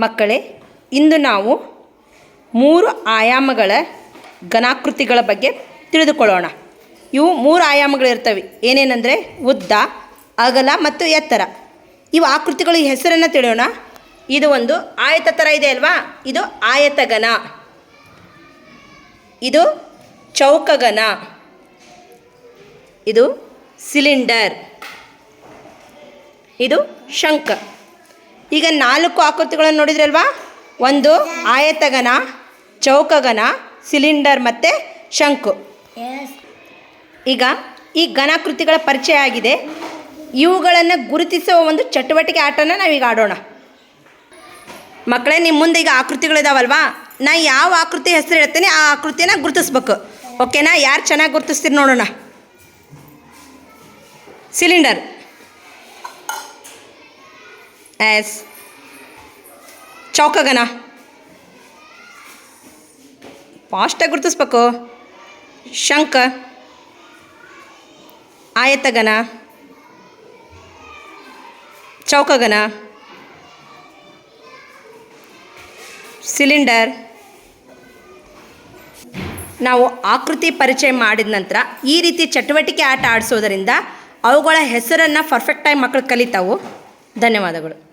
ಮಕ್ಕಳೇ, ಇಂದು ನಾವು ಮೂರು ಆಯಾಮಗಳ ಘನಾಕೃತಿಗಳ ಬಗ್ಗೆ ತಿಳಿದುಕೊಳ್ಳೋಣ. ಇವು ಮೂರು ಆಯಾಮಗಳಿರ್ತವೆ. ಏನೇನೆಂದರೆ ಉದ್ದ, ಅಗಲ ಮತ್ತು ಎತ್ತರ. ಇವು ಆಕೃತಿಗಳ ಹೆಸರನ್ನು ತಿಳಿಯೋಣ. ಇದು ಒಂದು ಆಯತ ಥರ ಇದೆ ಅಲ್ವಾ? ಇದು ಆಯತಗನ. ಇದು ಚೌಕಗನ. ಇದು ಸಿಲಿಂಡರ್. ಇದು ಶಂಕ ಈಗ ನಾಲ್ಕು ಆಕೃತಿಗಳನ್ನು ನೋಡಿದ್ರಲ್ವಾ? ಒಂದು ಆಯತಗನ ಚೌಕಗನ ಸಿಲಿಂಡರ್ ಮತ್ತು ಶಂಕು. ಈಗ ಈ ಘನಾಕೃತಿಗಳ ಪರಿಚಯ ಆಗಿದೆ. ಇವುಗಳನ್ನು ಗುರುತಿಸುವ ಒಂದು ಚಟುವಟಿಕೆ ಆಟನ ನಾವೀಗ ಆಡೋಣ. ಮಕ್ಕಳೇ ನಿಮ್ಮ ಮುಂದೆ ಈಗ ಆಕೃತಿಗಳಿದಾವಲ್ವಾ? ನಾ ಯಾವ ಆಕೃತಿ ಹೆಸರು ಹೇಳ್ತೇನೆ ಆ ಆಕೃತಿನ ಗುರುತಿಸ್ಬೇಕು. ಓಕೆನಾ? ಯಾರು ಚೆನ್ನಾಗಿ ಗುರುತಿಸ್ತೀರಿ ನೋಡೋಣ. ಸಿಲಿಂಡರ್. ಎಸ್ ಚೌಕಗನ? ಫಾಸ್ಟಾಗಿ ಗುರುತಿಸ್ಬೇಕು. ಶಂಕ ಆಯತಗನ. ಚೌಕಗನ. ಸಿಲಿಂಡರ್. ನಾವು ಆಕೃತಿ ಪರಿಚಯ ಮಾಡಿದ ನಂತರ ಈ ರೀತಿ ಚಟುವಟಿಕೆ ಆಟ ಆಡಿಸೋದರಿಂದ ಅವುಗಳ ಹೆಸರನ್ನು ಪರ್ಫೆಕ್ಟಾಗಿ ಮಕ್ಕಳು ಕಲಿತಾವು. ಧನ್ಯವಾದಗಳು.